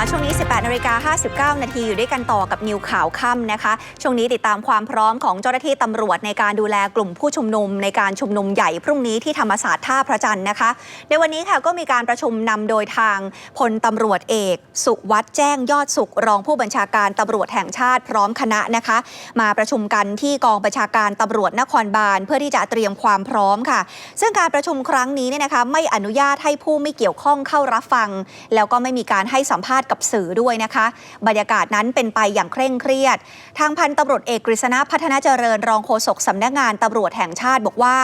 มาช่วงนี้ 18นาฬิกา59 นาทีอยู่ด้วยกันต่อกับนิวข่าวค่ำนะคะ ช่วงนี้ติดตามความพร้อมของเจ้าหน้าที่ตำรวจในการดูแลกลุ่มผู้ชุมนุม ในการชุมนุมใหญ่พรุ่งนี้ที่ธรรมศาสตร์ท่าพระจันทร์นะคะ ในวันนี้ค่ะก็มีการประชุมนำโดยทางพลตำรวจเอก สุวัสด์แจ้งยอดสุขรองผู้บัญชาการตำรวจแห่งชาติพร้อมคณะนะคะ มาประชุมกันที่กองบัญชาการตำรวจนครบาลเพื่อที่จะเตรียมความพร้อมค่ะ ซึ่งการประชุมครั้งนี้เนี่ยนะคะไม่อนุญาตให้ผู้ไม่เกี่ยวข้องเข้ารับฟัง แล้วก็ไม่มีการให้สัมภาษณ์กับสื่อด้วยนะคะ บรรยากาศนั้นเป็นไปอย่างเคร่งเครียด ทางพันตำรวจเอกกฤษณะพัฒนาเจริญรองโฆษกสำนักงานตำรวจแห่งชาติบอกว่า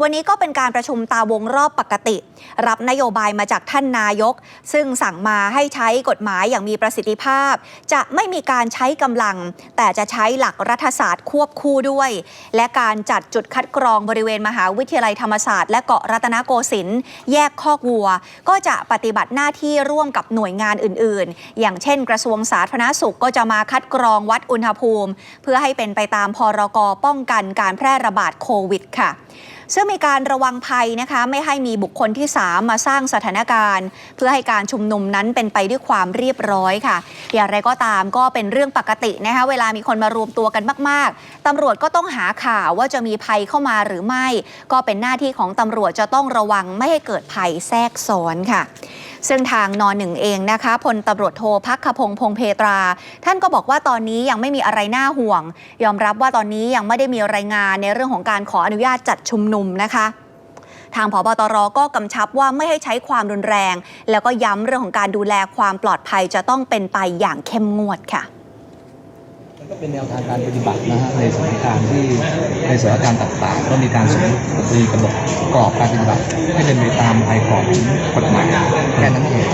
วันนี้ก็เป็นการประชุมตาวงรอบปกติ รับนโยบายมาจากท่านนายก ซึ่งสั่งมาให้ใช้กฎหมายอย่างมีประสิทธิภาพ จะไม่มีการใช้กำลัง แต่จะใช้หลักรัฐศาสตร์ควบคู่ด้วย และการจัดจุดคัดกรองบริเวณมหาวิทยาลัยธรรมศาสตร์และเกาะรัตนโกสินทร์แยกคอกวัว ก็จะปฏิบัติหน้าที่ร่วมกับหน่วยงานอื่นอย่างเช่น กระทรวงสาธารณสุขก็จะมาคัดกรองวัดอุณหภูมิ เพื่อให้เป็นไปตามพรกป้องกันการแพร่ระบาดโควิดค่ะซึ่งมีการระวังภัยนะคะไม่ให้มีบุคคลที่ 3 มาสร้างสถานการณ์ เพื่อให้การชุมนุมนั้นเป็นไปด้วยความเรียบร้อยค่ะ อย่างไรก็ตามก็เป็นเรื่องปกตินะคะเวลามีคนมารวมตัวกันมาก ๆตำรวจก็ต้องหาข่าวว่าจะมีภัยเข้ามาหรือไม่ ก็เป็นหน้าที่ของตำรวจจะต้องระวังไม่ให้เกิดภัยแทรกซ้อนค่ะ ซึ่งทางนอนหนึ่งเองนะคะพลตำรวจโทพักขพงพงเพตรา ท่านก็บอกว่าตอนนี้ยังไม่มีอะไรน่าห่วง ยอมรับว่าตอนนี้ยังไม่ได้มีรายงานในเรื่องของการขออนุญาตจัดชุมนุมนะคะทางพบตรก็กำชับว่าไม่ให้ใช้ความรุนแรง แล้วก็ย้ำเรื่องของการดูแลความปลอดภัยจะต้องเป็นไปอย่างเข้มงวดค่ะก็เป็นแนวทางการปฏิบัตินะฮะในสถานการณ์ที่ในสถานการณ์ต่างๆ ก็มีการสมมติมีกำหนดกรอบการปฏิบัติให้เป็นไปตามภายของกฎหมายแค่นั้นเอง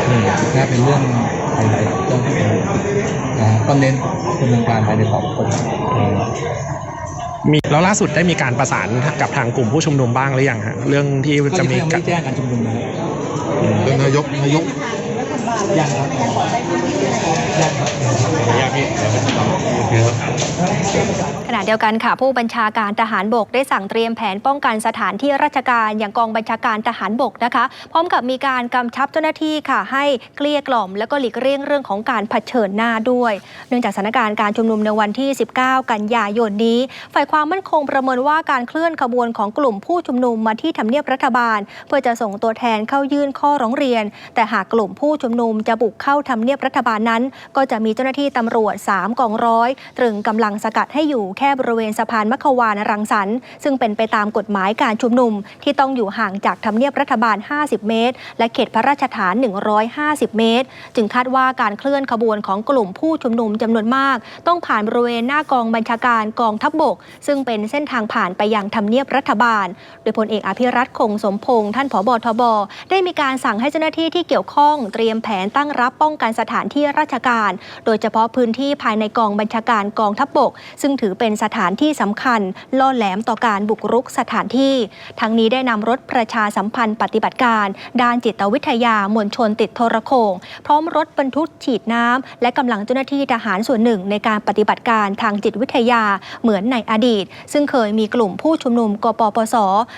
นะเป็นเรื่องภายในเรื่องที่เป็นนะฮะก็เน้นดำเนินการภายในกรอบกฎหมาย มีแล้วล่าสุดได้มีการประสานกับทางกลุ่มผู้ชุมนุมบ้างหรือยังฮะเรื่องที่ก็จะยังมีไม่การแจ้งการชุมนุมนะครับเรื่องนายกนายกยังครับยังครับข ณะเดียวกันค่ะ ผู้บัญชาการทหารบกได้สั่งเตรียมแผนป้องกันสถานที่ราชการอย่างกองบัญชาการทหารบกนะคะ พร้อมกับมีการกำชับเจ้าหน้าที่ค่ะ ให้เกลี้ยกล่อม แล้วก็หลีกเลี่ยงเรื่องของการเผชิญหน้าด้วย เนื่องจากสถานการณ์การชุมนุมในวันที่ 19 กันยายนนี้ ฝ่ายความมั่นคงประเมินว่าการเคลื่อนขบวนของกลุ่มผู้ชุมนุมมาที่ทำเนียบรัฐบาล เพื่อจะส่งตัวแทนเข้ายื่นข้อร้องเรียน แต่หากกลุ่มผู้ชุมนุมจะบุกเข้าทำเนียบรัฐบาลนั้น ก็จะมีเจ้าหน้าที่ตำรวจ 3กองร้อยตรึงกำลังสกัดให้อยู่แค่บริเวณสะพานมัขวานรังสรรค์ซึ่งเป็นไปตามกฎหมายการชุมนุม ที่ต้องอยู่ห่างจากทำเนียบรัฐบาล 50 เมตร และเขตพระราชฐาน 150 เมตร จึงคาดว่าการเคลื่อนขบวนของกลุ่มผู้ชุมนุมจำนวนมาก ต้องผ่านบริเวณหน้ากองบัญชาการกองทัพบบก ซึ่งเป็นเส้นทางผ่านไปยังทำเนียบรัฐบาล โดยพลเอกอภิรัตคงสมพงษ์ท่านผบทบ ได้มีการสั่งให้เจ้าหน้าที่ที่เกี่ยวข้องเตรียมแผนตั้งรับป้องกันสถานที่ราชการ โดยเฉพาะพื้นที่ภายในกองบัญชาการกองทัพบบก ซึ่งถือเป็นสถานที่สำคัญ ล่อแหลมต่อการบุกรุกสถานที่ ทั้งนี้ได้นำรถประชาสัมพันธ์ปฏิบัติการ ด้านจิตวิทยามวลชนติดโทรโขงพร้อมรถบรรทุกฉีดน้ำและกำลังเจ้าหน้าที่ทหารส่วนหนึ่งในการปฏิบัติการทางจิตวิทยาเหมือนในอดีต ซึ่งเคยมีกลุ่มผู้ชุมนุมกปปส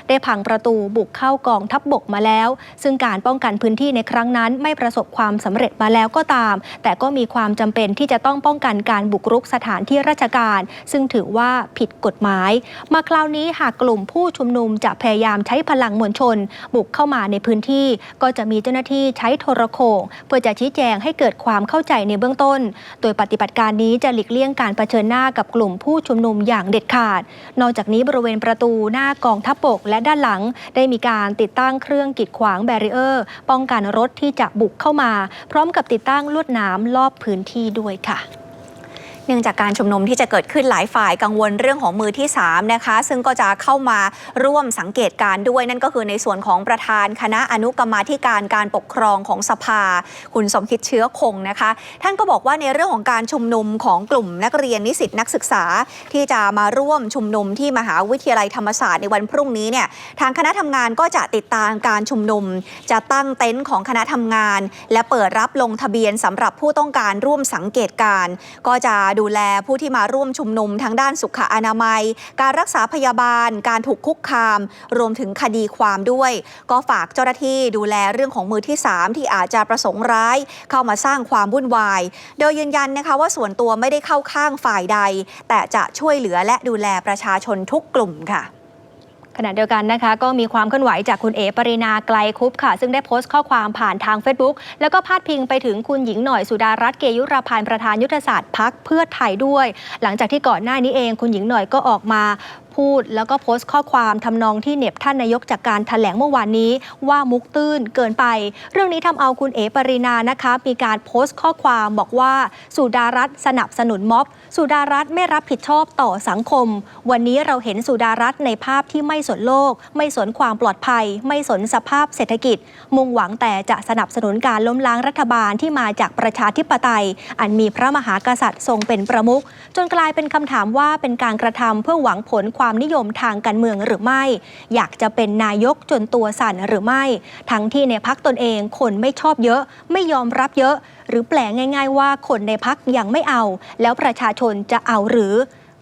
ได้พังประตูบุกเข้ากองทัพบบกมาแล้ว ซึ่งการป้องกันพื้นที่ในครั้งนั้น ไม่ประสบความสำเร็จมาแล้วก็ตาม แต่ก็มีความจำเป็นที่จะต้องป้องกันการบุกรุกสถานที่ราชการ ซึ่งถือว่าผิดกฎหมาย มาคราวนี้หากกลุ่มผู้ชุมนุมจะพยายามใช้พลังมวลชน บุกเข้ามาในพื้นที่ ก็จะมีเจ้าหน้าที่ใช้โทรโขงเพื่อจะชี้แจงให้เกิดความเข้าใจในเบื้องต้น โดยปฏิบัติการนี้จะหลีกเลี่ยงการเผชิญหน้ากับกลุ่มผู้ชุมนุมอย่างเด็ดขาด นอกจากนี้บริเวณประตูหน้ากองทัพบกและด้านหลัง ได้มีการติดตั้งเครื่องกีดขวางแบรีเออร์ ป้องกันรถที่จะบุกเข้ามา พร้อมกับติดตั้งลวดหนามรอบพื้นที่ด้วยค่ะ นื่องจากการชุมนุมที่จะเกิดขึ้นหลายฝ่ายกังวลเรื่องของมือที่3นะคะ ซึ่งก็จะเข้ามาร่วมสังเกตการ์ด้วยนั่นก็คือในส่วนของประธานคณะอนุกรรมาธิการการปกครองของสภา คุณสมคิดเชื้อคงนะคะ ท่านก็บอกว่าในเรื่องของการชุมนุมของกลุ่มนักเรียนนิสิตนักศึกษา ที่จะมาร่วมชุมนุมที่มหาวิทยาลัยธรรมศาสตร์ในวันพรุ่งนี้เนี่ยทางคณะทำงานก็จะติดตามการชุมนุม จะตั้งเต็นท์ของคณะทำงาน และเปิดรับลงทะเบียนสำหรับผู้ต้องการร่วมสังเกตการ ก็จะดููแลผู้ที่มาร่วมชุมนุมทั้งด้านสุขอนามัย การรักษาพยาบาล การถูกคุกคาม รวมถึงคดีความด้วย ก็ฝากเจ้าหน้าที่ดูแลเรื่องของมือที่ 3 ที่อาจจะประสงค์ร้าย เข้ามาสร้างความวุ่นวาย โดยยืนยันนะคะว่าส่วนตัวไม่ได้เข้าข้างฝ่ายใด แต่จะช่วยเหลือและดูแลประชาชนทุกกลุ่มค่ะ ขณะเดียวกันนะคะ ก็มีความเคลื่อนไหวจากคุณเอ๋ปรินาไกลคุปค่ะ ซึ่งได้โพสต์ข้อความผ่านทาง Facebook แล้วก็พาดพิงไปถึงคุณหญิงหน่อยสุดารัตน์เกยุราพันธ์ประธานยุทธศาสตร์พักเพื่อไทยด้วย หลังจากที่ก่อนหน้านี้เอง คุณหญิงหน่อยก็ออกมา พูด แล้วก็โพสต์ข้อความทำนองที่เหน็บท่านนายกจากการถแถลงเมื่อวานนี้ว่ามุกตื้นเกินไป เรื่องนี้ทำเอาคุณเอ๋ปรินานะคะ มีการโพสต์ข้อความบอกว่าสุดารัตน์สนับสนุนม็อบ สุดารัตน์ไม่รับผิดชอบต่อสังคม วันนี้เราเห็นสุดารัตน์ในภาพที่ไม่สนโลก ไม่สนความปลอดภัย ไม่สนสภาพเศรษฐกิจ มุ่งหวังแต่จะสนับสนุนการล้มล้างรัฐบาลที่มาจากประชาธิปไตย อันมีพระมหากษัตริย์ทรงเป็นประมุขจนกลายเป็นคำถามว่าเป็นการกระทำเพื่อหวังผลความความนิยมทางการเมืองหรือไม่ อยากจะเป็นนายกจนตัวสั่นหรือไม่ ทั้งที่ในพักตนเองคนไม่ชอบเยอะ ไม่ยอมรับเยอะ หรือแปลง่าย ๆ ว่าคนในพักยังไม่เอา แล้วประชาชนจะเอาหรือ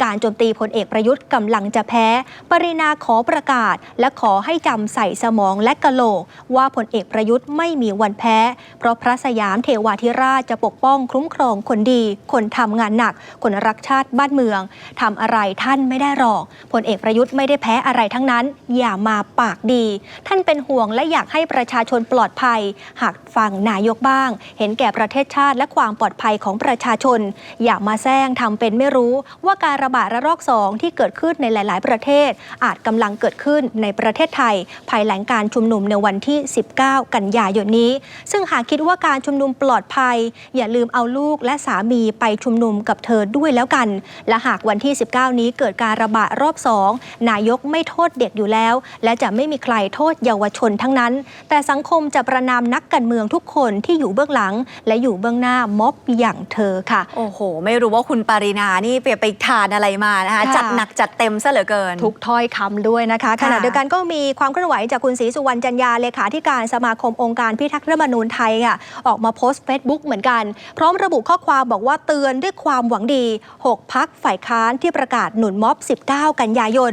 การโจมตีพลเอกประยุทธ์กำลังจะแพ้ ปรินาขอประกาศ และขอให้จำใส่สมองและกะโหลก ว่าพลเอกประยุทธ์ไม่มีวันแพ้ เพราะพระสยามเทวาธิราชจะปกป้องคุ้มครองคนดี คนทำงานหนัก คนรักชาติบ้านเมืองทำอะไรท่านไม่ได้หรอกพลเอกประยุทธ์ไม่ได้แพ้อะไรทั้งนั้น อย่ามาปากดี ท่านเป็นห่วงและอยากให้ประชาชนปลอดภัย หากฟังนายกบ้าง เห็นแก่ประเทศชาติและความปลอดภัยของประชาชน อย่ามาแซงทำเป็นไม่รู้ว่าการระระบาดระลอกสองที่เกิดขึ้นในหลาย ๆ ประเทศ อาจกำลังเกิดขึ้นในประเทศไทย ภายหลังการชุมนุมในวันที่ 19 กันยายนนี้ ซึ่งหากคิดว่าการชุมนุมปลอดภัย อย่าลืมเอาลูกและสามีไปชุมนุมกับเธอด้วยแล้วกัน และหากวันที่ 19 นี้เกิดการระบาดรอบสองนายกไม่โทษเด็กอยู่แล้ว และจะไม่มีใครโทษเยาวชนทั้งนั้น แต่สังคมจะประนามนักการเมืองทุกคนที่อยู่เบื้องหลัง และอยู่เบื้องหน้าม็อบอย่างเธอค่ะ โอ้โห ไม่รู้ว่าคุณปารินานี่ไปไปทานอะไรมานะคะค่ะจัดหนักจัดเต็มซะเหลือเกิน ทุกถ้อยคำด้วยนะคะขณะเดียวกันก็มีความเคลื่อนไหวจากคุณศรีสุวรรณจันยาเลขาธิการสมาคมองค์การพิทักษ์รัฐธรรมนูญไทยค่ะออกมาโพสต์เฟซบุ๊กเหมือนกัน พร้อมระบุข้อความบอกว่าเตือนด้วยความหวังดี 6 พักฝ่ายค้านที่ประกาศหนุนม็อบ 19 กันยายน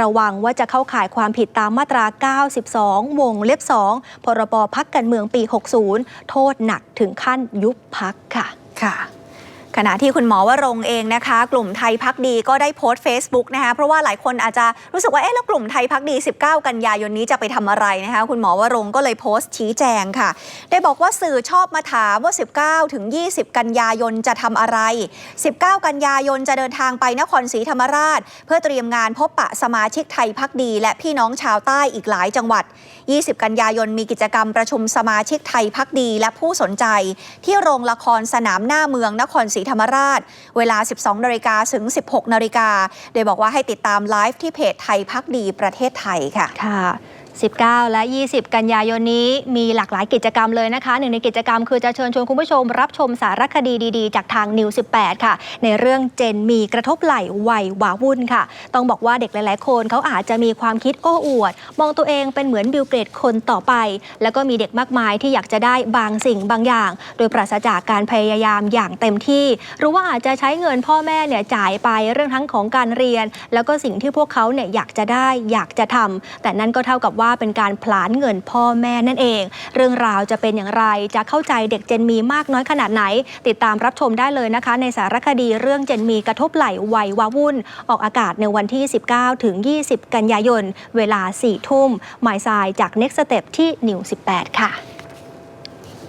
ระวังว่าจะเข้าข่ายความผิดตามมาตรา 92 วงเล็บ 2 พรบพักการเมืองปี 60 โทษหนักถึงขั้นยุบพักค่ะค่ะ ขณะที่คุณหมอวรงเองนะคะ กลุ่มไทยพักดีก็ได้โพสต์ Facebook นะคะเพราะว่าหลายคนอาจจะรู้สึกว่าเอ๊ะแล้วกลุ่มไทยพักดี 19 กันยายนนี้จะไปทำอะไรนะคะคุณหมอวรงก็เลยโพสต์ชี้แจงค่ะ ได้บอกว่าสื่อชอบมาถามว่า 19 ถึง 20 กันยายนจะทำอะไร 19 กันยายนจะเดินทางไปนครศรีธรรมราช เพื่อเตรียมงานพบปะสมาชิกไทยพักดี และพี่น้องชาวใต้อีกหลายจังหวัด 20 กันยายนมีกิจกรรมประชุมสมาชิกไทยพักดี และผู้สนใจ ที่โรงละครสนามหน้าเมืองนครศรีธรรมราช เวลา 12นาฬิกาถึง 16นาฬิกาโดยบอกว่าให้ติดตามไลฟ์ที่เพจไทยพักดีประเทศไทยค่ะค่ะ 19 และ 20 กันยายนนี้มีหลากหลายกิจกรรมเลยนะคะหนึ่งในกิจกรรมคือจะเชิญชวนคุณผู้ชม รับชมสารคดีดีๆ จากทางนิว 18 ค่ะ ในเรื่องเจนมีกระทบไหลวัยหวาวุ่นค่ะ ต้องบอกว่าเด็กหลาย ๆ คนเขาอาจจะมีความคิดโอ้อวด มองตัวเองเป็นเหมือนบิลเกตคนต่อไป แล้วก็มีเด็กมากมายที่อยากจะได้บางสิ่งบางอย่าง โดยปราศจากการพยายามอย่างเต็มที่ หรือว่าอาจจะใช้เงินพ่อแม่เนี่ยจ่ายไปเรื่องทั้งของการเรียน แล้วก็สิ่งที่พวกเขาเนี่ยอยากจะได้อยากจะทำแต่นั่นก็เท่ากับว่าเป็นการผลาญเงินพ่อแม่นั่นเอง เรื่องราวจะเป็นอย่างไรจะเข้าใจเด็กเจนมีมากน้อยขนาดไหน ติดตามรับชมได้เลยนะคะ ในสารคดีเรื่องเจนมีกระทบไหลวัยวาวุ่น ออกอากาศในวันที่ 19 ถึง 20 กันยายน เวลา 4 ทุ่มหมายทรายจาก Next Step ที่นิว18 ค่ะ